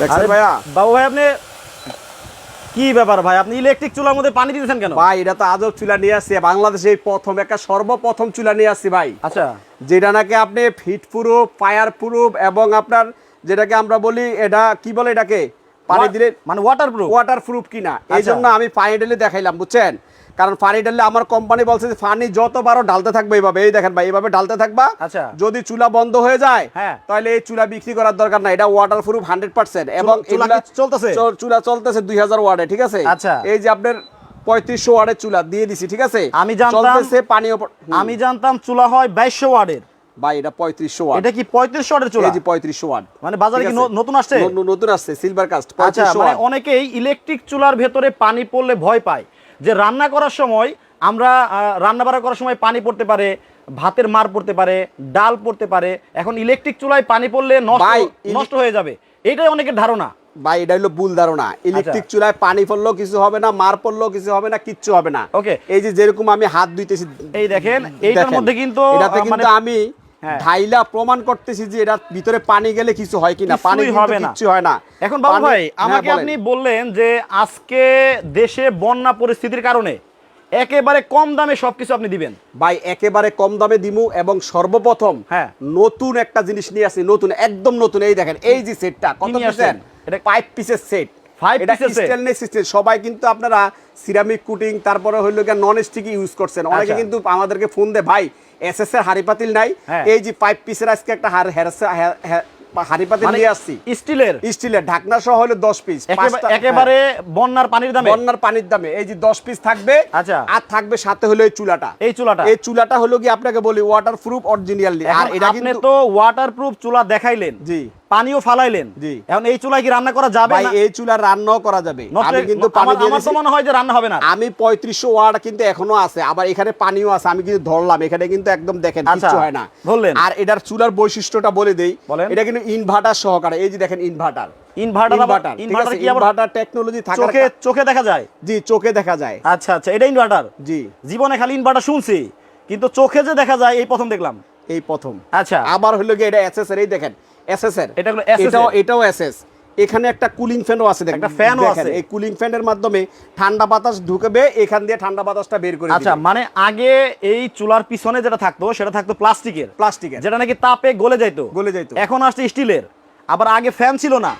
ভাইয়া? বাবু ভাই আপনি কি ব্যাপার ভাই? আপনি ইলেকট্রিক চুলার মধ্যে পানি দিতেছেন কেন? ভাই এটা তো আজব চুলা নিয়ে আসছি। বাংলাদেশে প্রথম একটা সর্বপ্রথম চুলা নিয়ে আসছি ভাই। আচ্ছা। যেটা নাকি আপনি ফিট প্রুফ ফায়ার প্রুফ এবং আপনার যেটাকে আমরা বলি এটা কি বলে এটাকে? পানি দিলে মানে ওয়াটার প্রুফ ওয়াটার প্রুফ কিনা। এই আচ্ছা। জন্য আমি পানি ঢেলে দেখাইলাম বুঝছেন? কারণ পানি ঢেলে আমার কোম্পানি বলছে যে পানি যতবারও ঢালতে থাকবে এইভাবে। এই দেখেন ভাই এইভাবে ঢালতে থাকবা। আচ্ছা। যদি চুলা বন্ধ হয়ে যায় হ্যাঁ। তাহলে এই চুলা বিক্রি করার দরকার নাই। এটা ওয়াটার প্রুফ হান্ড্রেড পার্সেন্ট এবং চুলা চলতেছে? চুলা চলতেছে দুই হাজার ওয়ার্ডে ঠিক আছে? আচ্ছা। এই যে আপনার পঁয়ত্রিশশো ওয়ার্ডের চুলা দিয়ে দিছি ঠিক আছে? আমি জানতাম- পানিও আমি জানতাম চুলা হয় বাইশশো ওয়ার্ডের। ভাই এটা পঁয়ত্রিশশো ওয়ার্ড। এটা কি পঁয়ত্রিশ ওয়ার্ডের চুলা? এই যে পঁয়ত্রিশশো ওয়ার্ড। মানে বাজারে কি নতুন আসছে? নতুন আসছে সিলভার কাস্ট আচ্ছা পঁয়ত্রিশশো মানে অনেকেই ইলেকট্রিক চুলার ভেতরে পানি পড়লে ভয় পায়। যে রান্না করার সময় আমরা রান্না বাড়া করার সময় পানি পড়তে পারে ভাতের মার পড়তে পারে ডাল পড়তে পারে এখন ইলেকট্রিক চুলায় পানি পড়লে নষ্ট নষ্ট হয়ে যাবে। এটাই অনেকের ধারণা। ভাই এটা হলো ভুল ধারণা। ইলেকট্রিক চুলায় পানি পড়লেও কিছু হবে না মার পড়লেও কিছু হবে না কিচ্ছু হবে না। ওকে এই যে যেরকম আমি হাত ধুইতেছি এই দেখেন, এইটার মধ্যে কিন্তু, মানে- আমি। ঢাইলা প্রমাণ করতেছি যে এটা ভিতরে পানি গেলে কিছু হয় কিনা পানি হবে না। কিচ্ছু হয় না। এখন বাবু ভাই হ্যাঁ, আমাকে আপনি বললেন যে আজকে দেশে বন্যা পরিস্থিতির কারণে একেবারে কম দামে সবকিছু আপনি দিবেন। ভাই একেবারে কম দামে দিমু এবং সর্বপ্রথম হ্যাঁ। নতুন একটা জিনিস নিয়ে আসি নতুন একদম নতুন। এই দেখেন এই যে সেটটা কত পিসের? এটা- ফাইভ পিসের সেট এটা piece-এর স্টেনলেস স্টিল সবাই কিন্তু আপনারা সিরামিক কুটিং তারপরে হইল গিয়ে নন স্টিকি ইউজ করছেন। অনেকে আচ্ছা। কিন্তু আমাদেরকে ফোন দে ভাই এস এস এর হাড়ি পাতিল নাই। হ্যাঁ। এই যে ফাইভ পিসের আজকে একটা হাড়ি পাতিল মানে নিয়ে আসছি। স্টিলের? স্টিলের। ঢাকনা সহ হলো পিস একেবারে বন্যার পানির দামে? বন্যার পানির দামে। এই যে দশ পিস থাকবে আচ্ছা। আর থাকবে সাথে হলো এই চুলাটা। এই চুলাটা? এই চুলাটা হলো কি আপনাকে বলি ওয়াটার প্রুফ অরিজিনালি আর এখন এটা আপনি তো ওয়াটারপ্রুফ চুলা দেখাইলেন। জি। পানিও ফালাইলেন। জি। এখন এই চুলায় কি রান্না করা যাবে ভাই এই চুলা রান্নাও করা যাবে। আমি কিন্তু পানি দিয়ে আমার তো মনে হয় যে রান্না হবে না। আমি পঁয়ত্রিশশো ওয়াট কিন্তু এখনও আছে আবার এখানে পানিও আছে আমি কিন্তু ধরলাম। এখানে কিন্তু একদম দেখেন আচ্ছা, কিছু হয় না। ধরলেন। আর এটার চুলার বৈশিষ্ট্যটা বলে দেই। বলেন। এটা কিন্তু ইনভার্টার সহকারে। এই যে দেখেন ইনভার্টার ইনভার্টার ইনভার্টার ইনভার্টার কি ইনভার্টার টেকনোলজি থাকার চোখে চোখে দেখা যায়? জি চোখে দেখা যায়। আচ্ছা আচ্ছা এটা ইনভার্টার জি। জীবনে খালি ইনভার্টার শুনছি কিন্তু চোখে যে দেখা যায় এই প্রথম দেখলাম। এই প্রথম। আচ্ছা। আবার হলো কি এটা এসএস এর এই দেখেন। এসএস এর। এটা হলো এটাও এটাও এসএস এখানে একটা কুলিং ফ্যানও আছে দেখেন। একটা ফ্যানও আছে। এই কুলিং ফ্যানের মাধ্যমে ঠান্ডা বাতাস ঢুকবে এখান দিয়ে ঠান্ডা বাতাসটা বের করে আচ্ছা মানে আগে এই চুলার পিছনে যেটা থাকতো সেটা থাকতো প্লাস্টিকের। প্লাস্টিকের। যেটা নাকি তাপে গলে যাইতো। গলে যাইতো। এখন আসছে স্টিলের। আবার আগে ফ্যান ছিল না।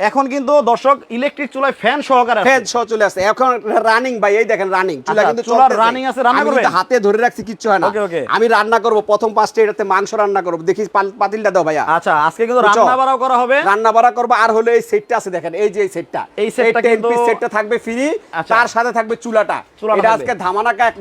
এখন কিন্তু দর্শক ইলেকট্রিক চুলায় ফ্যান সহকারে ফ্যান সহ চলে আসছে। এখন রানিং ভাই এই দেখেন রানিং চুলা আচ্ছা, কিন্তু চলতেছে। running আছে, রান্না? কিন্তু হাতে ধরে রাখছি কিচ্ছু হয় না. আমি রান্না করব প্রথম পাঁচটা এটাতে মাংস রান্না করব। দেখি পাতিলটা দাও ভাইয়া। আচ্ছা আজকে কিন্তু রান্না বাড়াও করা হবে। রান্না বাড়া করব আর হলো এই সেটটা আছে দেখেন এই যে এই সেটটা এই সেটটা কিন্তু- সেটটা থাকবে ফ্রি আচ্ছা। তার সাথে থাকবে চুলাটা। এটা আজকে ধামানাকা এক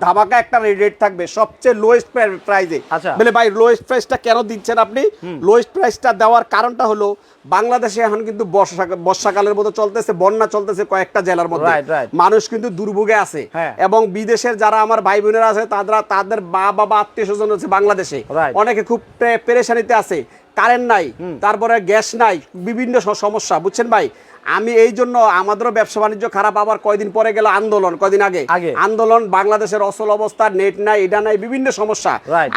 ধামাকা একটা রেট থাকবে সবচেয়ে লোয়েস্ট প্রাইজে আচ্ছা। বলে ভাই লোয়েস্ট প্রাইসটা কেন দিচ্ছেন আপনি? লোয়েস্ট প্রাইসটা দেওয়ার কারণটা হলো বাংলাদেশে এখন কিন্তু বর্ষা বর্ষাকালের মতো চলতেছে বন্যা চলতেছে কয়েকটা জেলার মধ্যে. মানুষ কিন্তু দুর্ভোগে আছে। হ্যাঁ। এবং বিদেশের যারা আমার ভাই বোনেরা আছে তারা তাদের মা বাবা আত্মীয় স্বজন আছে বাংলাদেশে অনেকে খুব পেরেশানিতে আছে। কারেন্ট নাই তারপরে গ্যাস নাই বিভিন্ন সমস্যা বুঝছেন ভাই? আমি এই জন্য আমাদেরও ব্যবসা বাণিজ্য খারাপ আবার কয়দিন পরে গেল আন্দোলন কয়দিন আগে। আন্দোলন বাংলাদেশের অসল অবস্থা নেট নাই এটা নাই বিভিন্ন সমস্যা।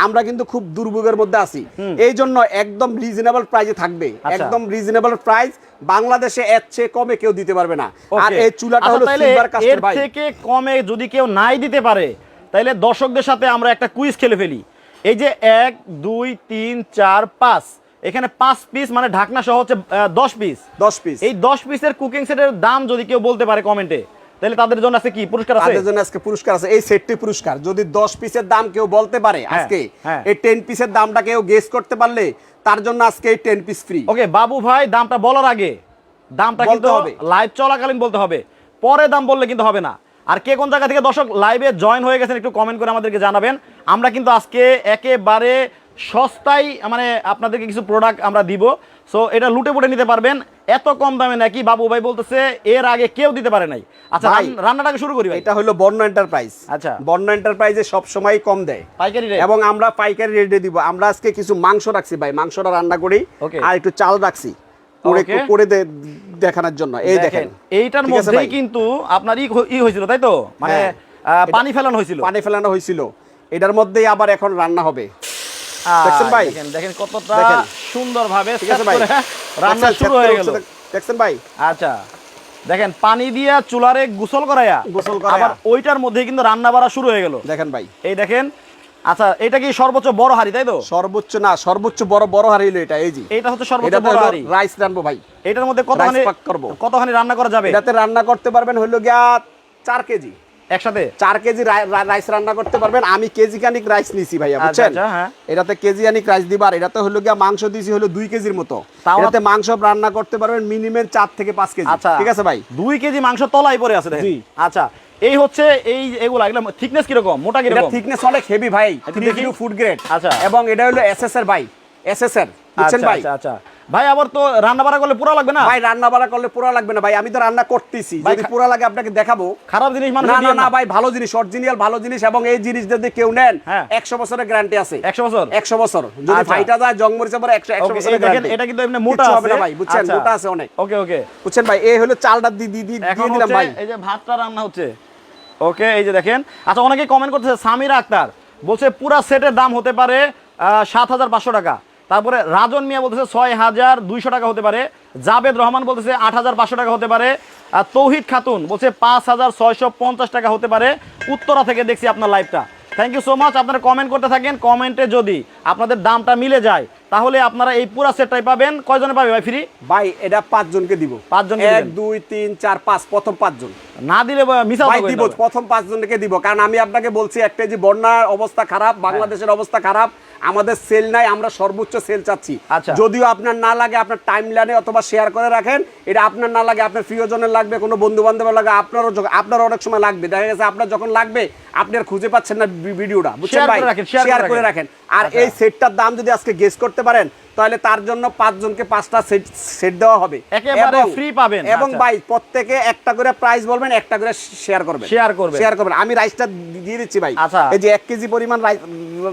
আমরা কিন্তু খুব দুর্ভোগের মধ্যে আছি। এই জন্য একদম রিজনেবল প্রাইজে থাকবে। আচ্ছা। একদম রিজনেবল প্রাইস বাংলাদেশে এর চেয়ে কমে কেউ দিতে পারবে না। আর এই চুলাটা আচ্ছা, হলো সিলভার কাস্টের ভাই। থেকে কমে যদি কেউ নাই দিতে পারে তাহলে দর্শকদের সাথে আমরা একটা কুইজ খেলে ফেলি। এই যে এক দুই তিন চার পাঁচ। এখানে পাঁচ পিস মানে ঢাকনা সহ হচ্ছে দশ পিস দশ পিস এই দশ পিসের কুকিং সেটের দাম যদি কেউ বলতে পারে কমেন্টে তাহলে তাদের জন্য আছে কি পুরস্কার আছে? তাদের জন্য আজকে পুরস্কার আছে। এই সেটটি পুরস্কার। যদি দশ পিসের দাম কেউ বলতে পারে আজকে হ্যাঁ। এই টেন পিসের দামটা কেউ গেস করতে পারলে তার জন্য আজকে এই টেন পিস ফ্রি ওকে বাবু ভাই দামটা বলার আগে দামটা কিন্তু হবে। লাইভ চলাকালীন বলতে হবে। পরে দাম বললে কিন্তু হবে না। আর কে কোন জায়গা থেকে দর্শক লাইভে জয়েন হয়ে গেছেন একটু কমেন্ট করে আমাদেরকে জানাবেন। আমরা কিন্তু আজকে একেবারে সস্তায় মানে আপনাদেরকে কিছু প্রোডাক্ট আমরা দিব। সো এটা লুটে পুটে নিতে পারবেন। এত কম দামে নাকি? বাবু ভাই বলতেছে এর আগে কেউ দিতে পারে নাই। আচ্ছা রান্নাটাকে শুরু করি এটা হলো বর্ণ এন্টারপ্রাইজ আচ্ছা। বর্ণ এন্টারপ্রাইজে সব সময় কম দেয়। পাইকারি রেট এবং আমরা পাইকারি রেটে দিব। আমরা আজকে কিছু মাংস রাখছি ভাই। মাংসটা রান্না করি। আর একটু চাল রাখছি। করে দেখানোর জন্য। এই দেখেন এইটার মধ্যেই কিন্তু আপনার ই হয়েছিল তাই তো? মানে হ্যাঁ। পানি ফেলানো হয়েছিল। পানি ফেলানো হয়েছিল। এটার মধ্যেই আবার এখন রান্না হবে। দেখছেন ভাই? দেখেন দেখেন কতটা ঠিক আছে ভাই। রান্না শুরু হয়ে গেল। দেখছেন ভাই? আচ্ছা দেখেন পানি দিয়া চুলারে গোসল করাইয়া গোসল। আবার ওইটার মধ্যে কিন্তু রান্না বাড়া শুরু হয়ে গেল। দেখেন ভাই। এই দেখেন আচ্ছা এটা কি সর্বোচ্চ বড় হাড়ি তাই তো? সর্বোচ্চ না সর্বোচ্চ বড় বড় হাড়ি হলো এটা এই জি এটা হচ্ছে সর্বোচ্চ বড় হাড়ি। রাইস রানবো ভাই। এটার মধ্যে কতখানি। কতখানি রান্না করা যাবে? এটাতে রান্না করতে পারবেন হলো গিয়া চার কেজি। একসাথে চার কেজি রাইস রান্না করতে পারবেন। আমি কেজি খানিক রাইস নিছি ভাইয়া আচ্ছা, বুঝছেন? আচ্ছা, হ্যাঁ। এটাতে কেজি খানিক রাইস দিবার এটাতে হলো গিয়া মাংস দিছি হলো দুই কেজির মতো। এটাতে মাংস রান্না করতে পারবেন মিনিমাম চার থেকে পাঁচ কেজি। আচ্ছা ঠিক আছে ভাই? দুই কেজি মাংস তলায় পড়ে আছে দেখেন। জি। আচ্ছা এই হচ্ছে এই এগুলা এগুলো থিকনেস কীরকম? মোটা এটা কীরকম? থিকনেস অনেক হেভি ভাই। ফুড গ্রেড আচ্ছা। এবং এটা হলো এসএস এর ভাই। এসএস এর বুঝছেন ভাই? আচ্ছা আচ্ছা। ভাই আবার তো রান্না বাড়া করলে পুরো লাগবে না? ভাই রান্না বাড়া করলে পুরো লাগবে না ভাই। আমি তো রান্না করতেছি। যদি পুরো লাগে আপনাকে দেখাবো। খারাপ জিনিস মানুষ না না ভাই ভালো জিনিস অরিজিনাল ভালো জিনিস এবং এই জিনিস যদি কেউ নেন হ্যাঁ। একশো বছরের গ্যারান্টি আছে। একশো বছর? একশো বছর। যদি। ফাইটা যায় জং মরিচে পরে একশো একশো Okay, বছরের এই দেখেন এটা কিন্তু এমনি মোটা আছে? হবে না ভাই বুঝছেন? আচ্ছা। মোটা আছে অনেক। ওকে ওকে বুঝছেন ভাই? এই হলো চালটা দিয়ে দিয়ে দিয়ে এখন দিলাম ভাই। এই যে ভাতটা রান্না হচ্ছে। ওকে এই যে দেখেন। আচ্ছা অনেকে কমেন্ট করতেছে সামিরা আক্তার বলছে পুরা সেটের দাম হতে পারে সাত হাজার পাঁচশো টাকা। তারপরে রাজন মিয়া বলতেছে ছয় হাজার দুইশো টাকা হতে পারে, জাবেদ রহমান বলতেছে আট হাজার পাঁচশো টাকা হতে পারে তৌহিদ খাতুন বলছে পাঁচ হাজার ছয়শো পঞ্চাশ টাকা হতে পারে। উত্তরা থেকে দেখছি আপনার লাইভটা থ্যাংক ইউ সো মাচ আপনারা কমেন্ট করতে থাকেন কমেন্টে যদি আপনাদের দামটা মিলে যায় তাহলে আপনারা এই পুরা সেটটাই পাবেন। কয়জনে পাবে ভাই ফ্রি ভাই এটা পাঁচজনকে দিব। পাঁচজনকে এক দুই তিন চার পাঁচ প্রথম পাঁচজন। না দিলে ভাই দিব প্রথম পাঁচজনকে দিব। কারণ আমি আপনাকে বলছি একটা যে বন্যার অবস্থা খারাপ বাংলাদেশের অবস্থা খারাপ আমাদের সেল নাই আমরা সর্বোচ্চ সেল চাচ্ছি। আচ্ছা। যদিও আপনার না লাগে আপনার টাইম লাইনে অথবা শেয়ার করে রাখেন এটা আপনার না লাগে আপনার প্রিয়জনের লাগবে কোনো বন্ধু বান্ধবের লাগে আপনারও আপনারও অনেক সময় লাগবে। দেখা গেছে আপনার যখন লাগবে আপনি আর খুঁজে পাচ্ছেন না ভিডিওটা বুঝছেন ভাই? শেয়ার করে রাখেন। আর এই সেটটার দাম যদি আজকে গেস করতে পারেন তাহলে তার জন্য পাঁচজনকে পাঁচটা সেট সেট দেওয়া হবে। একেবারে free পাবেন, এবং আচ্ছা। ভাই প্রত্যেকে একটা করে প্রাইস বলবেন একটা করে শেয়ার করবেন। Share করবেন। শেয়ার করবেন। আমি রাইসটা দিয়ে দিচ্ছি ভাই। আচ্ছা। এই যে এক কেজি পরিমাণ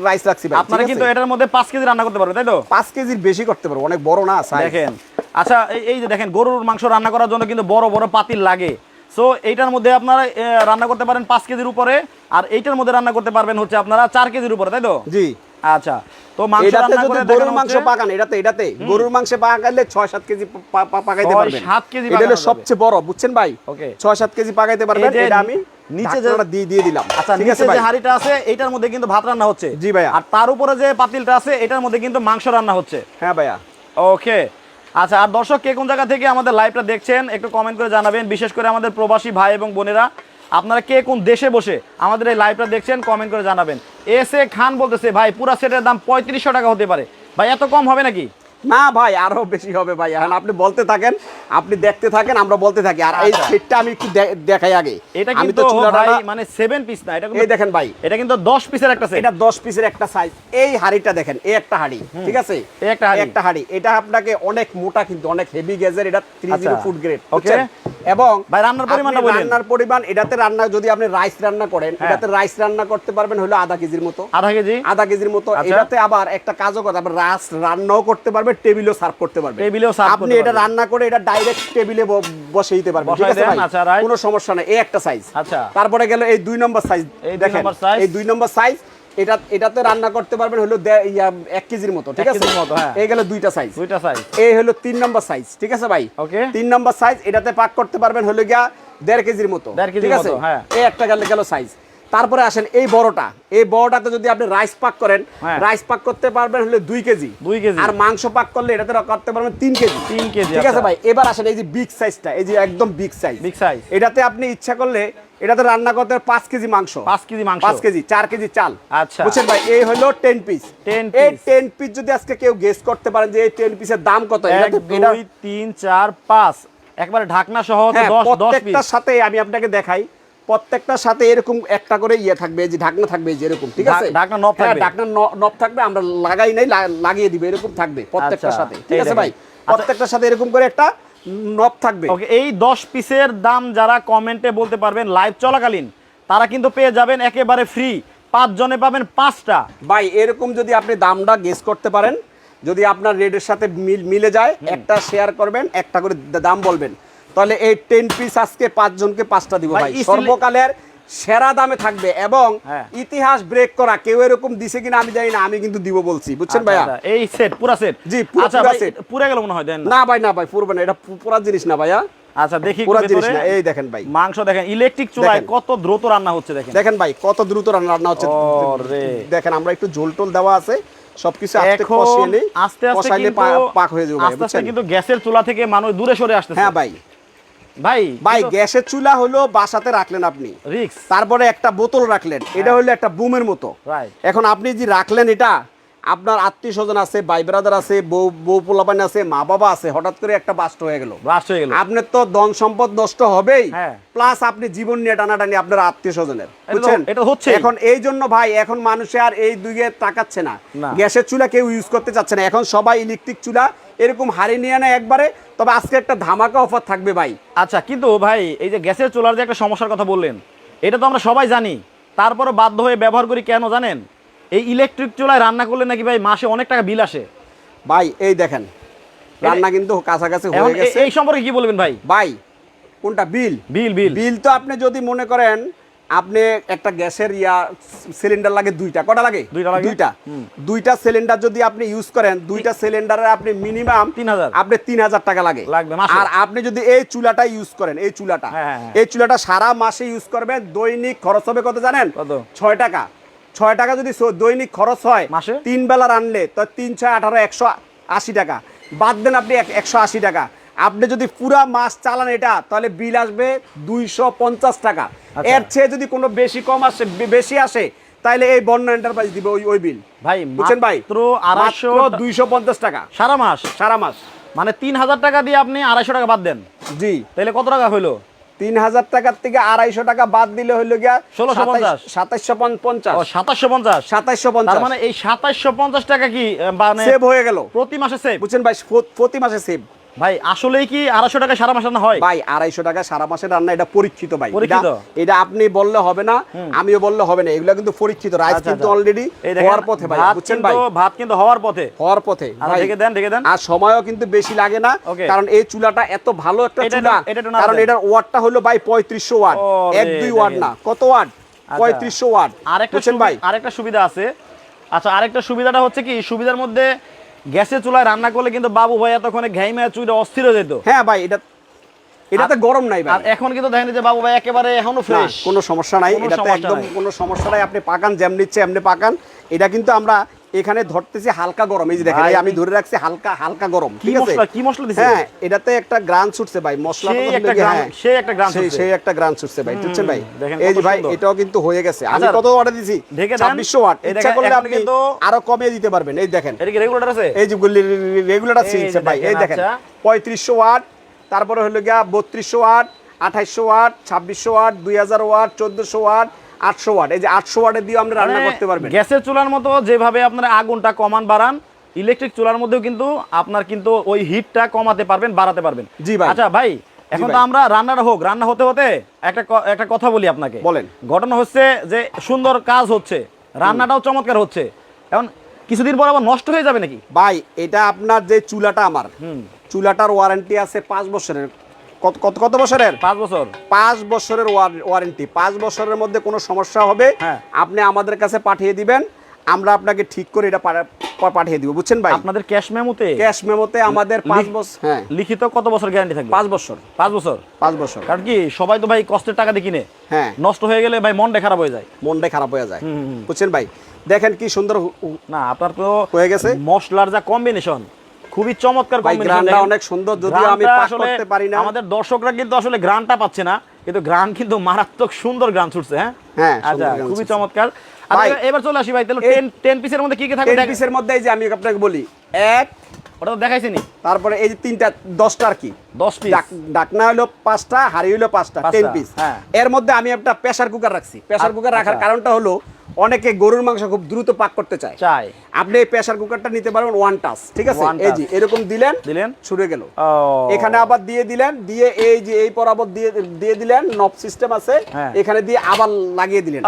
রাইস রাখছি ভাই আপনারা কিন্তু এটার মধ্যে পাঁচ কেজি রান্না করতে পারবেন তাই তো? পাঁচ কেজির বেশি করতে পারব অনেক বড় না size। দেখেন। আচ্ছা এই- এই যে দেখেন গরুর মাংস রান্না করার জন্য কিন্তু বড় বড় পাতিল লাগে। সো এইটার মধ্যে আপনারা রান্না করতে পারেন পাঁচ কেজির উপরে আর এইটার মধ্যে রান্না করতে পারবেন হচ্ছে আপনারা চার কেজির উপরে তাই তো? জি। আচ্ছা তো এটাতে যদি গরুর মাংস পাকান এটাতে এটাতে। গরুর মাংস পাকাইলে ছয় সাত কেজি পা- পা- পাকাইতে পারবেন। সাত কেজি এটা হলো সবচেয়ে বড় বুঝছেন ভাই? Okay. ছয় সাত কেজি পাকাইতে পারবেন। এটা আমি নিচে যে- দিয়ে দিয়ে দিলাম। আচ্ছা নিচে যে হাঁড়িটা আছে এইটার মধ্যে কিন্তু ভাত রান্না হচ্ছে। জি ভাইয়া। আর তার উপরে যে পাতিলটা আছে এটার মধ্যে কিন্তু মাংস রান্না হচ্ছে। হ্যাঁ ভাইয়া। ওকে। আচ্ছা আর দর্শক কে কোন জায়গা থেকে আমাদের লাইভটা দেখছেন একটু কমেন্ট করে জানাবেন। বিশেষ করে আমাদের প্রবাসী ভাই এবং বোনেরা। আপনারা কে কোন দেশে বসে আমাদের এই লাইভটা দেখছেন কমেন্ট করে জানাবেন। এস এ খান বলতেছে ভাই পুরা সেটের দাম পঁয়ত্রিশশো টাকা হতে পারে। ভাই এত কম হবে নাকি? না ভাই আরও বেশি হবে ভাই। এখন আপনি বলতে থাকেন আপনি দেখতে থাকেন আমরা বলতে থাকি। আর এই আচ্ছা। সেটটা আমি একটু দেখাই আগে। এটা আমি কিন্তু তো ভাই মানে সেভেন পিস না এটা এই দেখেন ভাই। এটা কিন্তু দশ পিসের একটা সেট এটা দশ পিসের একটা সাইজ এই হাড়িটা দেখেন এই একটা হাড়ি ঠিক আছে? এই একটা হাঁড়ি। একটা হাড়ি। এটা আপনাকে অনেক মোটা কিন্তু অনেক হেভি গেজের এটা থ্রি জিরো আচ্ছা। Grade Okay. এবং ভাই, রান্নার পরিমাণটা বলেন। রান্নার পরিমাণ এটাতে রান্না যদি আপনি রাইস রান্না করেন হ্যাঁ। এটাতে রাইস রান্না করতে পারবেন হলো আধা কেজির মতো। আধা কেজি? আধা কেজির মতো। আচ্ছা। এটাতে আবার একটা কাজও করতে পারবেন রাস রান্নাও করতে পারবে টেবিলও সার্ভ করতে পারবে। টেবিলেও serve আপনি এটা রান্না করে এটা ডাইরেক্ট টেবিলে বসে দিতে পারবেন ঠিক আছে ভাই? আচ্ছা, কোনো সমস্যা নাই এই একটা সাইজ আচ্ছা। তারপরে গেল এই দুই নম্বর সাইজ দেখেন এই দুই নম্বর সাইজ এটা এটাতে রান্না করতে পারবেন হলো এক কেজির মতো ঠিক আছে? হ্যাঁ। এই গেল দুইটা সাইজ দুইটা সাইজ এই হলো তিন নম্বর সাইজ ঠিক আছে ভাই? ওকে তিন নম্বর সাইজ এটাতে পাক করতে পারবেন হলো গিয়া দেড় কেজির মতো ঠিক আছে? হ্যাঁ। এই একটা গেল গেল সাইজ তারপরে আসেন এই বড়টা। এই বড়টাতে যদি আপনি রাইস পাক করেন হ্যাঁ। রাইস পাক করতে পারবেন হলো দুই কেজি। দুই কেজি। আর মাংস পাক করলে এটাতে করতে পারবেন তিন কেজি। তিন কেজি, ঠিক আছে আচ্ছা। ভাই? এবার আসেন এই যে বিগ সাইজটা এই যে একদম বিগ সাইজ Big size। এটাতে আপনি ইচ্ছা করলে এটাতে রান্না করতে পাঁচ কেজি মাংস। পাঁচ কেজি মাংস। পাঁচ কেজি চার কেজি চাল। আচ্ছা। বুঝছেন ভাই? এই হলো টেন পিস 10 এই টেন পিস যদি আজকে কেউ গেস করতে পারেন যে এই টেন পিসের দাম কত এক দুই তিন চার পাঁচ। একবারে ঢাকনা সহ হ্যাঁ দশ দশ পিস প্রত্যেকটার সাথে আমি আপনাকে দেখাই। প্রত্যেকটার সাথে এরকম একটা করে ইয়ে থাকবে যে ঢাকনা থাকবে যে এরকম ঠিক আছে? ঢাকনা নব হ্যাঁ, থাকবে। ঢাকনা নব থাকবে আমরা লাগাই নাই লাগিয়ে দিবে এরকম থাকবে প্রত্যেকটার আচ্ছা, সাথে ঠিক আছে ভাই? আচ্ছা। প্রত্যেকটার সাথে এরকম করে একটা নব থাকবে। ওকে এই দশ পিসের দাম যারা কমেন্টে বলতে পারবেন লাইভ চলাকালীন তারা কিন্তু পেয়ে যাবেন একেবারে ফ্রি পাঁচ জনে পাবেন পাঁচটা। ভাই এরকম যদি আপনি দামটা গেস করতে পারেন যদি আপনার রেটের সাথে মিলে যায় একটা শেয়ার করবেন একটা করে দাম বলবেন। তাহলে এই টেন পিস আজকে পাঁচজনকে পাঁচটা দিব ভাই, সর্বকালের সেরা দামে থাকবে এবং হ্যাঁ। ইতিহাস ব্রেক করা কেউ এরকম দিছে কিনা আমি জানি না আমি কিন্তু দিব বলছি বুঝছেন আচ্ছা, ভাইয়া? আচ্ছা, এই সেট পুরা সেট জি, পুরো- আচ্ছা পুরা গেল মনে হয় দেন। না। ভাই না ভাই পুরো না এটা পুরা জিনিস না ভাইয়া। আচ্ছা দেখি পুরা জিনিস না এই দেখেন ভাই। মাংস দেখেন ইলেকট্রিক চুলায় কত দ্রুত রান্না হচ্ছে দেখেন। দেখেন ভাই কত দ্রুত রান্না রান্না হচ্ছে। ওরে। দেখেন আমরা একটু ঝোল টোল দেওয়া আছে সবকিছু আস্তে কষিয়ে আস্তে আস্তে পাক হয়ে যাবে আস্তে আস্তে কিন্তু গ্যাসের চুলা থেকে মানুষ দূরে সরে আসতেছে। হ্যাঁ ভাই। ভাই ভাই গ্যাসের চুলা হলো বাসাতে রাখলেন আপনি। তারপরে একটা বোতল রাখলেন। এটা হলো একটা বুমের মতো। এখন আপনি যে রাখলেন এটা আপনার আত্মীয় স্বজন আছে ভাই ব্রাদার আছে বউ বউ পোলাপান আছে মা বাবা আছে হঠাৎ করে একটা বাস্ট হয়ে গেল। ব্লাস্ট হয়ে গেল। আপনার তো ধন সম্পদ নষ্ট হবেই। হ্যাঁ। প্লাস আপনি জীবন নিয়ে টানাটানি আপনার আত্মীয় স্বজনের। বুঝছেন? এটা হচ্ছে। এখন এই জন্য ভাই এখন মানুষে আর এই দুইয়ে তাকাচ্ছে না। গ্যাসের চুলা কেউ ইউজ করতে চাচ্ছে না। এখন সবাই ইলেকট্রিক চুলা এরকম হারি নিয়ে নেয় একবারে তবে আজকে একটা ধামাকা অফার থাকবে ভাই। আচ্ছা কিন্তু ভাই এই যে গ্যাসের চুলার যে একটা সমস্যার কথা বললেন এটা তো আমরা সবাই জানি। তারপরে বাধ্য হয়ে ব্যবহার করি কেন জানেন? এই ইলেকট্রিক চুলায় রান্না করলে নাকি ভাই মাসে অনেক টাকা বিল আসে? ভাই এই দেখেন রান্না কিন্তু কাছাকাছি হয়ে গেছে। এই সম্পর্কে কি বলবেন ভাই? ভাই কোনটা বিল বিল বিল বিল তো আপনি যদি মনে করেন আপনি একটা গ্যাসের ইয়া সিলিন্ডার লাগে দুইটা কটা লাগে দুইটা লাগে? দুইটা দুইটা সিলিন্ডার যদি আপনি ইউজ করেন দুইটা সিলিন্ডারে আপনি মিনিমাম 3000 আপনি তিন হাজার টাকা লাগে। আর আপনি যদি এই চুলাটা ইউজ করেন এই চুলাটা হ্যাঁ, হ্যাঁ, হ্যাঁ। এই চুলাটা সারা মাসে ইউজ করবেন দৈনিক খরচ হবে কত জানেন? ছয় টাকা ছয় টাকা যদি দৈনিক খরচ হয় মাসে? তিন বেলা রানলে তো তিন ছয় আঠারো একশো আশি টাকা বাদ দেন আপনি এক- একশো আশি টাকা আপনি যদি পুরা মাস চালান এটা তাহলে বিল আসবে দুইশো পঞ্চাশ টাকা। আচ্ছা। এর চেয়ে যদি কোনো বেশি কম আসে বেশি আসে তাহলে এই বন্যা এন্টারপ্রাইজ দিবে ওই ওই বিল। ভাই বুঝছেন ভাই? আড়াইশো দুইশো পঞ্চাশ টাকা। সারা মাস? সারা মাস। মানে তিন হাজার টাকা দিয়ে আপনি আড়াইশো টাকা বাদ দেন? জি। তাহলে কত টাকা হইল? তিন হাজার টাকার থেকে আড়াইশো টাকা বাদ দিলে হইল গিয়া 1650 সাতাইশশো পঞ্চাশ। ও সাতাশশো পঞ্চাশ? সাতাইশশো পঞ্চাশ। মানে এই সাতাশশো পঞ্চাশ টাকা কি মানে সেভ হয়ে গেল। প্রতি মাসে সেভ বুঝছেন ভাই? প্রতি মাসে সেভ ভাই আসলেই কি আড়াইশো টাকা সারা মাসে রান্না হয়? ভাই আড়াইশো টাকা সারা মাসের রান্না এটা পরীক্ষিত ভাই। এটা- আপনি বললে হবে না আমিও বললে হবে না এগুলো কিন্তু পরীক্ষিত। রাইস আচ্ছা, কিন্তু আচ্ছা। অলরেডি এই হওয়ার পথে ভাই বুঝছেন ভাই? ভাত কিন্তু হওয়ার পথে। হওয়ার পথে আচ্ছা, ভাই। ঢেকে দেন ঢেকে দেন। আর সময়ও কিন্তু বেশি লাগে না কারণ এই চুলাটা এত ভালো একটা চুলা কারণ এটার ওয়াটটা হলো ভাই পঁয়ত্রিশশো ওয়াট এক দুই ওয়াট না কত ওয়াট? আচ্ছা। পঁয়ত্রিশশো ওয়াট আরেকটা ভাই? আরেকটা সুবিধা আছে। আচ্ছা আরেকটা সুবিধাটা হচ্ছে কি সুবিধার মধ্যে গ্যাসের চুলায় রান্না করলে কিন্তু বাবু ভাই এতক্ষণে ঘাইমে চুইটা অস্থির হয়ে যেত। হ্যাঁ ভাই এটা এটাতে গরম নাই ভাই। আর এখন কিন্তু দেখেন যে বাবু ভাই একেবারে এখনও ফ্রেশ কোনো সমস্যা নাই এটাতে একদম। কোনো সমস্যা নাই আপনি পাকান জ্যাম নিচ্ছে এমনি পাকান। এটা কিন্তু আমরা এখানে ধরতেছি হালকা গরম। এই যে দেখেন আমি ধরে রাখছি হালকা হালকা গরম ঠিক আছে? মশলা কি মশলা দিছে? হ্যাঁ এটাতে একটা গ্রান ছুটছে ভাই মশলা সেই একটা গ্রান- সেই একটা গ্রান ছুটছে। সেই একটা গ্রান ছুটছে ভাই বুঝছেন ভাই? এই যে ভাই এটাও কিন্তু হয়ে গেছে। আমি আচ্ছা, কত অর্ডার দিছি? 2600 ওয়াট ইচ্ছা করলে আপনি কিন্তু আরও কমিয়ে দিতে পারবেন। এই দেখেন। এটা কি রেগুলেটর আছে? এই যে এই সিলছে যে ভাই এই দেখেন, দেখেন। আচ্ছা। পঁয়ত্রিশশো ওয়াট তারপরে হলো গিয়া বত্রিশশো ওয়াট আঠাইশশো ওয়াট ছাব্বিশশো ওয়াট দুই হাজার ওয়াট চোদ্দশো ওয়াট আটশো ওয়াট। এই যে আটশো ওয়াটের দিয়ে আপনি রান্না মানে করতে পারবেন। গ্যাসের চুলার মতো যেভাবে আপনার আগুনটা কমান বাড়ান ইলেকট্রিক চুলার মধ্যেও কিন্তু আপনার কিন্তু ওই হিটটা কমাতে পারবেন বাড়াতে পারবেন। জি ভাই। আচ্ছা ভাই এখন তো আমরা রান্নাটা হোক রান্না হতে হতে একটা একটা কথা বলি আপনাকে। বলেন। ঘটনা হচ্ছে যে সুন্দর কাজ হচ্ছে রান্নাটাও চমৎকার হচ্ছে। এখন কিছুদিন পর আবার নষ্ট হয়ে যাবে নাকি? ভাই এটা আপনার যে চুলাটা আমার চুলাটার ওয়ারেন্টি আছে পাঁচ বছরের। কত কত কত বছরের? পাঁচ বছর। পাঁচ বছরের ওয়ারেন্টি। পাঁচ বছরের মধ্যে কোনো সমস্যা হবে? হ্যাঁ। আপনি আমাদের কাছে পাঠিয়ে দিবেন আমরা আপনাকে ঠিক করে এটা পাঠিয়ে দিব বুঝছেন ভাই? আপনাদের ক্যাশ মেমোতে? ক্যাশ মেমোতে আমাদের পাঁচ বছর হ্যাঁ। লিখিত কত বছর গ্যারান্টি থাকবে? পাঁচ বছর। পাঁচ বছর? পাঁচ বছর। কারণ কি সবাই তো ভাই কষ্টের টাকা দিয়ে কিনে। হ্যাঁ। নষ্ট হয়ে গেলে ভাই মনটা খারাপ হয়ে যায়। মনটাই খারাপ হয়ে যায়। বুঝছেন ভাই? দেখেন কি সুন্দর না আপনার তো হয়ে গেছে? মশলার যা কম্বিনেশন খুবই চমৎকার গ্রানটা অনেক সুন্দর, যদিও আমি পাক করতে পারি না। আমাদের দর্শকরা কিন্তু আসলে গ্রানটা পাচ্ছে না কিন্তু গ্রান কিন্তু মারাত্মক সুন্দর গ্রান ছুটছে হ্যাঁ? হ্যাঁ, আচ্ছা খুবই চমৎকার। আচ্ছা, এবার- চলে আসি ভাই তাহলে এই- টেন টেন পিসের মধ্যে কি কি থাকবে? টেন দেখ- পিসের মধ্যে এই যে আমি আপনাকে বলি এক ওটা তো দেখাইছিনি তারপরে এই যে তিনটা দশটা আর কি। দশ পিস ডাকনা হলো পাঁচটা হাড়ি হলো পাঁচটা পাঁচটা, টেন পিস হ্যাঁ। এর মধ্যে আমি একটা প্রেসার কুকার রাখছি। প্রেসার আচ্ছা। কুকার রাখার কারণটা হলো অনেকে গরুর মাংস খুব দ্রুত পাক করতে চায়। চাই আপনি এই প্রেসার কুকারটা নিতে পারবেন ওয়ান টাচ ঠিক আছে? এই যে এরকম দিলেন দিলেন? ছুড়ে গেল। এখানে আবার দিয়ে দিলেন দিয়ে এই যে এই বরাবর দিয়ে দিয়ে দিলেন নব সিস্টেম আছে হ্যাঁ। এখানে দিয়ে আবার লাগিয়ে দিলেন।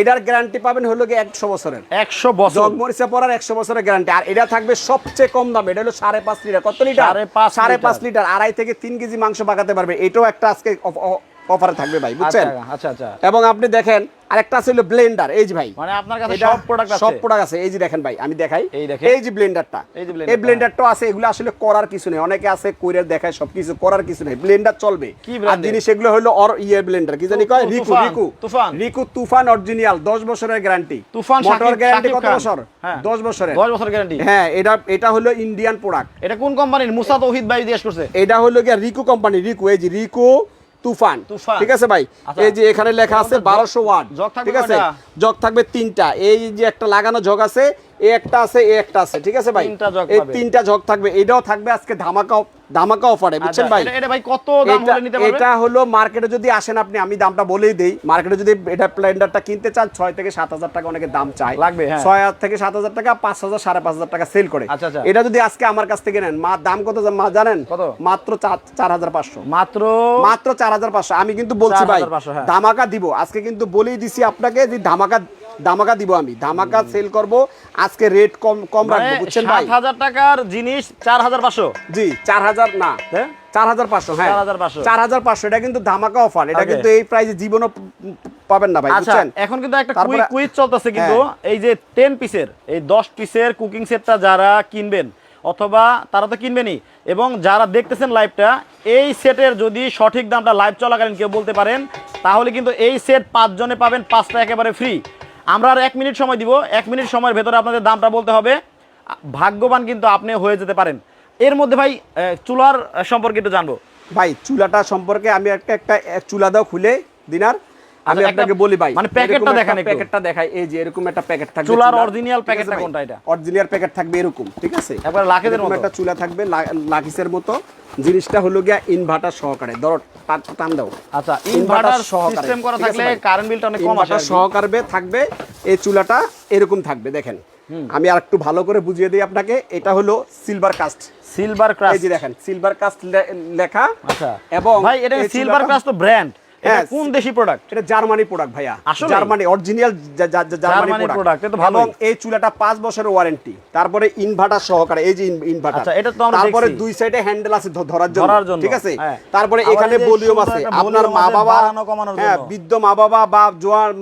এটার গ্যারান্টি পাবেন হলো গিয়ে একশো বছরের। একশো বছর। জগমরিচা পড়ার একশো বছরের গ্যারান্টি আর এটা থাকবে সবচেয়ে কম দামে এটা হলো সাড়ে পাঁচ লিটার। কত লিটার? সাড়ে পাঁচ সাড়ে লিটার। পাঁচ লিটার। আড়াই থেকে তিন কেজি মাংস পাকাতে পারবে এটাও একটা আজকে অফারে থাকবে ভাই বুঝছেন? আচ্ছা আচ্ছা আচ্ছা। এবং আপনি দেখেন আরেকটা আছে হলো ব্লেন্ডার এই যে ভাই। মানে আপনার কাছে সব প্রোডাক্ট আছে? সব প্রোডাক্ট আছে। এই যে দেখেন ভাই আমি দেখাই। এই দেখেন। এই যে ব্লেন্ডারটা এই। ব্লেন্ডারটা আছে এগুলো আসলে করার কিছু নেই। অনেকে আছে কইরে দেখায় সবকিছু করার কিছু নেই। ব্লেন্ডার চলবে। কি আর? জিনিস এগুলো হলো অর ইয়ে ব্লেন্ডার কি জানি কয়? রিকু রিকু তুফান। রিকু তুফান। অরিজিনাল 10 বছরের গ্যারান্টি তুফান মোটর গ্যারান্টি কত বছর? হ্যাঁ। 10 বছরের। 10 বছর গ্যারান্টি হ্যাঁ এটা এটা হলো ইন্ডিয়ান প্রোডাক্ট এটা কোন কোম্পানির মুসা তৌহিদ ভাই জিজ্ঞেস করছে এটা হলো গিয়া রিকু কোম্পানি রিকু এই যে রিকু তুফান। ঠিক আছে ভাই আচ্ছা। এই যে এখানে লেখা আছে বারোশো ওয়াট ঠিক আছে? জগ থাকবে তিনটা এই যে একটা লাগানো জগ আছে এই একটা আছে এই একটা আছে ঠিক আছে ভাই? এই তিনটা জগ থাকবে। এটাও থাকবে আজকে ধামাকা ধামাকা অফারে বুঝছেন আচ্ছা, ভাই? এটা- ভাই কত দাম হলে নিতে পারবে? এটা হলো মার্কেটে যদি আসেন আপনি আমি দামটা বলেই দেই। মার্কেটে যদি এটা ব্লেন্ডারটা কিনতে চান ছয় থেকে সাত হাজার টাকা অনেকে দাম চায়। লাগবে, হ্যাঁ। ছয় হাজার থেকে সাত হাজার টাকা পাঁচ হাজার সাড়ে পাঁচ হাজার টাকা সেল করে। আচ্ছা, আচ্ছা। এটা যদি আজকে আমার কাছ থেকে নেন মা দাম কত মা জানেন? কত? মাত্র চার চার হাজার পাঁচশো। মাত্র মাত্র চার হাজার পাঁচশো। আমি কিন্তু বলছি ভাই 4,500 হ্যাঁ। ধামাকা দিব। আজকে কিন্তু বলেই দিছি আপনাকে যে ধামাকা ধামাকা দিব আমি। ধামাকা সেল করব। আজকে রেট কম কম মানে রাখব বুঝছেন ভাই? সাত হাজার টাকার জিনিস চার হাজার পাঁচশো। জি চার হাজার না হ্যাঁ? চার হাজার পাঁচশো হ্যাঁ। 4,500 চার হাজার পাঁচশো এটা কিন্তু ধামাকা অফার এটা কিন্তু এই প্রাইজে জীবনও পাবেন না ভাই আচ্ছা বুঝছেন? এখন কিন্তু একটা কুইক কুইজ চলতেছে কিন্তু এই যে টেন পিসের এই দশ পিসের কুকিং সেটটা যারা কিনবেন অথবা তারা তো কিনবেনই এবং যারা দেখতেছেন লাইভটা এই সেটের যদি সঠিক দামটা লাইভ চলাকালীন কেউ বলতে পারেন তাহলে কিন্তু এই সেট পাঁচজনে পাবেন পাঁচটা একেবারে ফ্রি আমরা আর এক মিনিট সময় দিব, এক মিনিট সময়ের ভেতরে আপনাদের দামটা বলতে হবে। ভাগ্যবান কিন্তু আপনি হয়ে যেতে পারেন। এর মধ্যে ভাই চুলার সম্পর্কে একটু জানব। ভাই, চুলাটা সম্পর্কে আমি একটা একটা চুলা দাও খুলে, দিনার। আমি আচ্ছা, আপনাকে বলি ভাই মানে প্যাকেটটা দেখান একটু। প্যাকেটটা দেখাই এই যে এরকম একটা প্যাকেট থাকবে চুলার original প্যাকেটটা কোনটা এটা? অরিজিনাল প্যাকেট থাকবে এরকম ঠিক আছে? একবার লাখিদের মতো। একটা চুলা থাকবে লা- লাখিসের মতো। জিনিসটা হলো গিয়া ইনভার্টার সহকারে। ধরো টান- দাও। আচ্ছা ইনভার্টার সহকারে, সিস্টেম করা থাকলে কারেন্ট বিলটা অনেক কম আসে। সহকারে থাকবে এই চুলাটা এরকম থাকবে দেখেন। আমি আর একটু ভালো করে বুঝিয়ে দিই আপনাকে এটা হলো সিলভার কাস্ট সিলভার ক্রাশ এই যে দেখেন সিলভার কাস্ট লেখা। আচ্ছা। এবং ভাই এটা সিলভার ক্রাশ তো ব্র্যান্ড হ্যাঁ, কোন দেশি প্রোডাক্ট এটা জার্মানি প্রোডাক্ট ভাইয়া। আসলেই? জার্মানি অরিজিনাল জার্মানি প্রোডাক্ট এ তো ভালোই। এবং এই চুলাটা বছরের ওয়ারেন্টি তারপরে ইনভার্টার সহকারে এই যে ইনভার্টার। আচ্ছা, এটা তো আমরা তারপরে দুই সাইডে হ্যান্ডেল আছে ধরার জন্য ঠিক আছে? হ্যাঁ। তারপরে এখানে ভলিউম আছে। আপনার মা বাবা হ্যাঁ বৃদ্ধ মা বাবা বা জোয়ান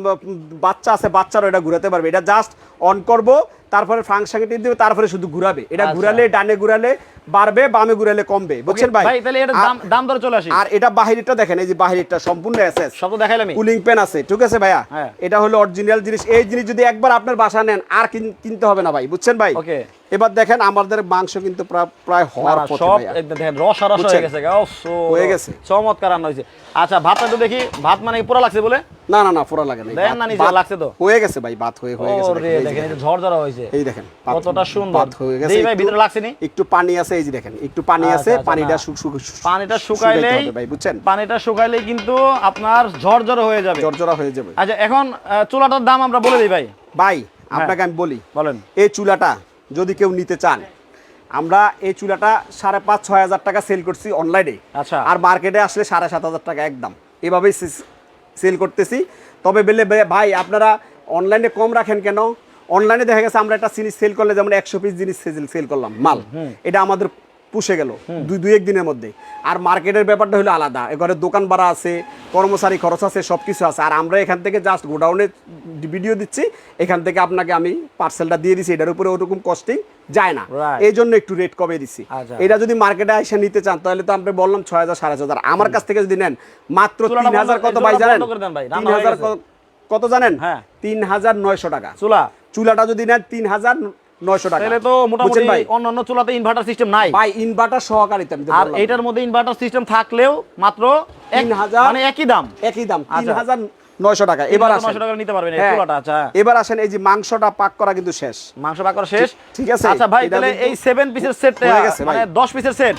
বাচ্চা আছে বাচ্চারা এটা ঘুরাতে পারবে। এটা জাস্ট অন করব তারপরে ফাংশনকে টিপ দিবে তারপরে শুধু ঘুরাবে। এটা আচ্ছা। ঘুরালে ডানে ঘুরালে বাড়বে বামে ঘুরালে কমবে। বুঝছেন ভাই? ভাই তাহলে এটা দাম দাম ধরে চলে আসে। আর এটা বাহিরটা দেখেন এই যে বাহিরটা সম্পূর্ণ এসএস। সব তো দেখাইলাম কুলিং প্যান আছে ঠিক আছে ভাইয়া? হ্যাঁ। এটা হলো অরিজিনাল জিনিস। এই জিনিস যদি একবার আপনার বাসা নেন আর কিন- কিনতে হবে না ভাই বুঝছেন ভাই? ওকে। এবার দেখেন আমাদের মাংস কিন্তু প্রায় হওয়ার পথে সব দেখেন রস রস হয়ে গেছে হয়ে গেছে। চমৎকার রান্না হয়েছে। আচ্ছা ভাতটা একটু দেখি ভাত মানে পুরো লাগছে বলে? না না না পুরা লাগে না। ভাত- না নিজে, লাগছে তো। হয়ে গেছে ভাই ভাত হয়ে হয়ে গেছে ওরে দেখেন, দেখেন দেখেন। ঝরঝরা হয়েছে। এই দেখেন কতটা সুন্দর। ভাত হয়ে গেছে ভাই ভিতরে লাগছে নি? একটু পানি আছে এই যে দেখেন একটু পানি আচ্ছা, আছে আচ্ছা, পানিটা শুক পানিটা শুকাইলেই ভাই বুঝছেন? পানিটা শুকাইলেই কিন্তু আপনার ঝরঝর হয়ে যাবে। জর্জরা হয়ে যাবে। আচ্ছা এখন চুলাটার দাম আমরা বলে দিই ভাই। ভাই আপনাকে আমি বলি। বলেন। এই চুলাটা যদি কেউ নিতে চান। আমরা এই চুলাটা সাড়ে পাঁচ ছয় হাজার টাকা সেল করছি অনলাইনে আচ্ছা। আর মার্কেটে আসলে সাড়ে সাত হাজার টাকা একদম। এভাবেই সেল করতেছি। তবে বেলে ভাই আপনারা অনলাইনে কম রাখেন কেন? অনলাইনে দেখা গেছে আমরা একটা জিনিস সেল করলে যেমন একশো পিস জিনিস সেল করলাম মাল। এটা আমাদের পুষে গেল দুই দুই এক দিনের মধ্যে। আর মার্কেটের ব্যাপারটা হলো আলাদা। এবারে দোকান ভাড়া আছে কর্মচারী খরচ আছে সব কিছু আছে। আর আমরা এখান থেকে জাস্ট গোডাউনে ভিডিও দিচ্ছি এখান থেকে আপনাকে আমি পার্সেলটা দিয়ে দিচ্ছি এটার উপরে ওরকম কস্টিং যায় না। এই জন্য একটু রেট কমে দিচ্ছি। আচ্ছা। এটা যদি মার্কেটে এসে নিতে চান তাহলে তো আমরা বললাম ছয় হাজার সাড়ে হাজার। আমার কাছ থেকে যদি নেন মাত্র তিন হাজার কত ভাই জানেন? তিন হাজার। কত জানেন? হ্যাঁ। তিন হাজার নয়শো টাকা। চুলা। চুলাটা যদি নেন তিন হাজার নয়শো টাকা। তাহলে তো মোটামুটি অন্যান্য চুলাতে ইনভার্টার সিস্টেম নাই। ভাই ইনভার্টার সহকারী আমি আর এটার মধ্যে ইনভার্টার সিস্টেম থাকলেও মাত্র এক- 3000 মানে একই দাম। একই দাম তিন আচ্ছা। হাজার নয়শো টাকা। এবার আসেন। 900 টাকা নিতে পারবেন এই হ্যাঁ। চুলাটা, আচ্ছা। এবার আসেন এই যে মাংসটা পাক করা কিন্তু শেষ। মাংস পাক করা শেষ। ঠিক আছে, আচ্ছা ভাই তাহলে এই সেভেন পিসের সেট গেছে ভাই। মানে দশ পিসের সেট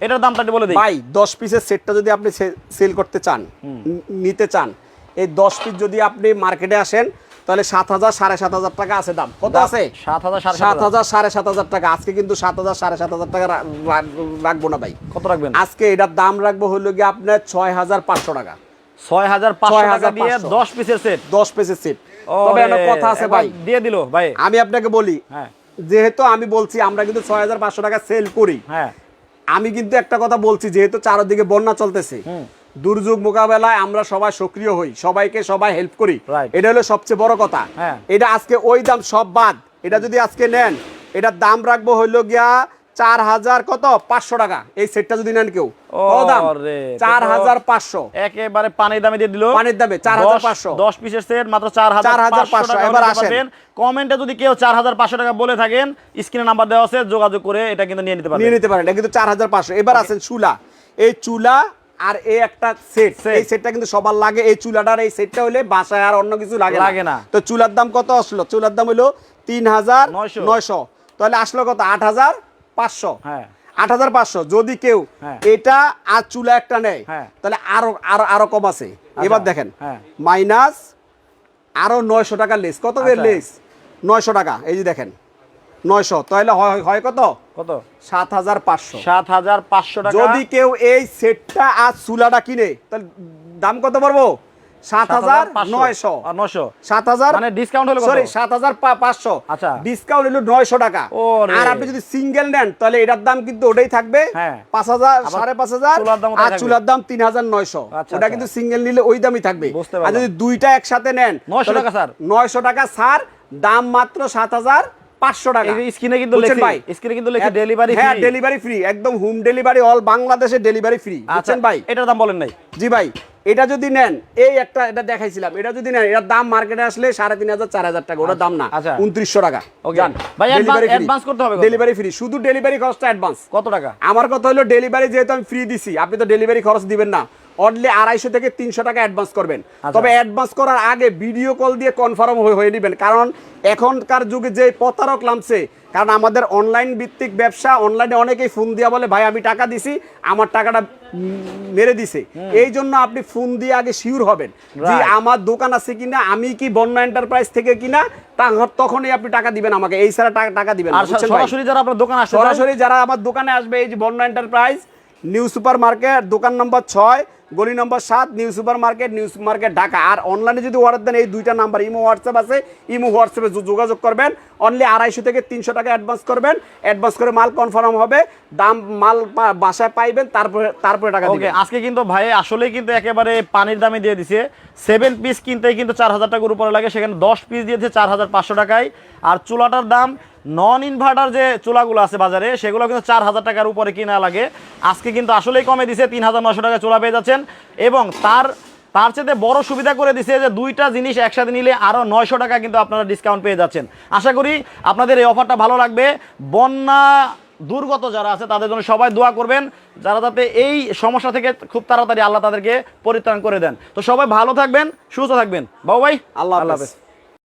এটার দামটা বলে দিই। ভাই দশ পিসের সেটটা যদি আপনি সেল করতে চান নিতে চান এই দশ পিস যদি আপনি মার্কেটে আসেন তাহলে সাত হাজার সাড়ে সাত হাজার টাকা আছে দাম। কত আছে? সাত হাজার সাত হাজার। সাড়ে সাত হাজার টাকা। আজকে কিন্তু সাত হাজার সাড়ে সাত হাজার টাকা রাখব না ভাই। কত রাখবেন? আজকে এটার দাম রাখব হলো গিয়ে আপনার ছয় হাজার পাঁচশো টাকা। ছয় হাজার পাঁচশো টাকা দিয়ে দশ পিসের সেট দশ পিসের সেট তবে একটা কথা আছে ভাই। দিয়ে দিল ভাই। আমি আপনাকে বলি হ্যাঁ। যেহেতু আমি বলছি আমরা কিন্তু ছয় হাজার পাঁচশো টাকা সেল করি হ্যাঁ। আমি কিন্তু একটা কথা বলছি যেহেতু চারদিকে বন্যা চলতেছে দুর্যোগ মোকাবেলায় আমরা সবাই সক্রিয় হই সবাইকে সবাই হেল্প করি. এটা হলো সবচেয়ে বড় কথা। হ্যাঁ। এটা আজকে ওই দাম সব বাদ। এটা যদি আজকে নেন এটার দাম রাখব হইল গিয়া চার হাজার কত? পাঁচশো টাকা। এই সেটটা যদি নেন কেউ। চার হাজার পাঁচশো। একেবারে পানির দামে দিয়ে দিল। পানির দামে, 4,500 দশ পিসের সেট মাত্র চার হাজার 4,500 টাকা এবার আসেন। কমেন্টে যদি কেউ চার হাজার পাঁচশো টাকা বলে থাকেন স্ক্রিনে নাম্বার দেওয়া আছে যোগাযোগ করে এটা কিন্তু নিয়ে নিতে নিয়ে নিতে পারেন। এটা কিন্তু চার হাজার পাঁচশো। এবার আছেন চুলা। এই চুলা আর এই একটা সেট। এই সেটটা কিন্তু সবার লাগে। এই চুলাটার এই সেটটা হলে বাসায় আর অন্য কিছু লাগে লাগে না। তো চুলার দাম কত আসলো? চুলার দাম হলো তিন হাজার নয়শো। তাহলে আসলো কত? আট হাজার পাঁচশো। হ্যাঁ। আট হাজার পাঁচশো। যদি কেউ হ্যাঁ। এটা আর চুলা একটা নেয় হ্যাঁ। তাহলে আরও আরও আরও কম আছে। এবার দেখেন। হ্যাঁ। মাইনাস আরও নয়শো টাকা লেস। কত আচ্ছা। লেস? নয়শো টাকা। এই যে দেখেন। নয়শো। তাহলে হয় হয় কত? কত? সাত হাজার পাঁচশো। সাত হাজার পাঁচশো টাকা। যদি কেউ এই সেটটা আর চুলাটা কিনে তাহলে দাম কত পড়ব? সাত হাজার নয়শো। আর নয়শো? সাত হাজার মানে discount হলো কত? সরি সাত হাজার পাঁচশো। আচ্ছা। ডিসকাউন্ট হলো নয়শো টাকা। আর আপনি যদি সিঙ্গেল নেন তাহলে এটার দাম কিন্তু ওটাই থাকবে। হ্যাঁ। পাঁচ হাজার সাড়ে পাঁচ হাজার আর চুলার দাম তিন হাজার নয়শো। আচ্ছা, ওটা আচ্ছা। কিন্তু সিঙ্গেল নিলে ওই দামই থাকবে। আর যদি দুইটা একসাথে নেন 900 টাকা স্যার। নয়শো টাকা ছাড় দাম মাত্র সাত হাজার। পাঁচশো টাকা। স্ক্রিনে কিন্তু বুঝছেন লেখি- ভাই? স্ক্রিনে কিন্তু লেখি delivery হ্যাঁ ডেলিভারি ফ্রি একদম হোম ডেলিভারি অল বাংলাদেশে ডেলিভারি ফ্রি বুঝছেন ভাই? এটার দাম বলেন নাই। জি ভাই এটা যদি নেন এই একটা এটা দেখাইছিলাম এটা যদি নেন এটার দাম মার্কেটে আসলে সাড়ে তিন হাজার চার হাজার টাকা ওটার দাম না আচ্ছা। উনত্রিশশো টাকা। Advance করতে হবে ডেলিভারি ফ্রি শুধু ডেলিভারি খরচটা অ্যাডভান্স কত টাকা? আমার কথা হলো ডেলিভারি যেহেতু আমি ফ্রি দিছি আপনি তো ডেলিভারি খরচ দিবেন না। অনলি আড়াইশো থেকে তিনশো টাকা অ্যাডভান্স করবেন। আচ্ছা। তবে অ্যাডভান্স করার আগে ভিডিও কল দিয়ে কনফার্ম হয়ে নেবেন। কারণ এখনকার যুগে যে প্রতারক নামছে কারণ আমাদের অনলাইন ভিত্তিক ব্যবসা অনলাইনে অনেকেই ফোন দিয়া বলে ভাই আমি টাকা দিছি আমার টাকাটা মেরে দিছে। এই জন্য আপনি ফোন দিয়ে আগে শিওর হবেন যে আমার দোকান আছে কিনা আমি কি বন্যা এন্টারপ্রাইজ থেকে কিনা তা- তখনই আপনি টাকা দিবেন আমাকে। এই ছাড়া টাকা টাকা দিবেন আর সরাসরি যারা আপনার দোকান আসছে সরাসরি যারা আমার দোকানে আসবে এই যে বন্যা এন্টারপ্রাইজ নিউ সুপার মার্কেট দোকান নম্বর ছয় গলি নম্বর সাত new super market new market Dhaka. আর অনলাইনে যদি অর্ডার দেন এই দুইটা নাম্বার ইমো হোয়াটসঅ্যাপ আছে ইমো হোয়াটসঅ্যাপে যোগাযোগ করবেন। অনলি আড়াইশো থেকে তিনশো টাকা অ্যাডভান্স করবেন। অ্যাডভান্স করে মাল কনফার্ম হবে। দাম মাল বাসায় পাইবেন তারপরে তারপরে টাকা ওকে আজকে কিন্তু ভাই আসলেই কিন্তু একেবারে পানির দামে দিয়ে দিছে। সেভেন পিস কিনতে কিন্তু চার হাজার টাকার উপরে লাগে। সেখানে দশ পিস দিয়েছে চার হাজার পাঁচশো টাকায়। আর চুলাটার দাম নন ইনভার্টার যে চুলাগুলো আছে বাজারে সেগুলো কিন্তু চার হাজার টাকার উপরে কিনা লাগে। আজকে কিন্তু আসলেই কমে দিছে তিন হাজার নশো টাকা চুলা পেয়ে যাচ্ছেন। এবং তার তার চেয়ে বড় সুবিধা করে দিছে যে দুইটা জিনিস একসাথে নিলে আরও নয়শো টাকা কিন্তু আপনারা ডিসকাউন্ট পেয়ে যাচ্ছেন। আশা করি আপনাদের এই অফারটা ভালো লাগবে। বন্যা দুর্গত যারা আছে তাদের জন্য সবাই দোয়া করবেন যারা যাতে এই সমস্যা থেকে খুব তাড়াতাড়ি আল্লাহ তাদেরকে পরিত্রাণ করে দেন। তো সবাই ভালো থাকবেন সুস্থ থাকবেন। বাবু ভাই আল্লাহ আল্লাহ হাফেজ।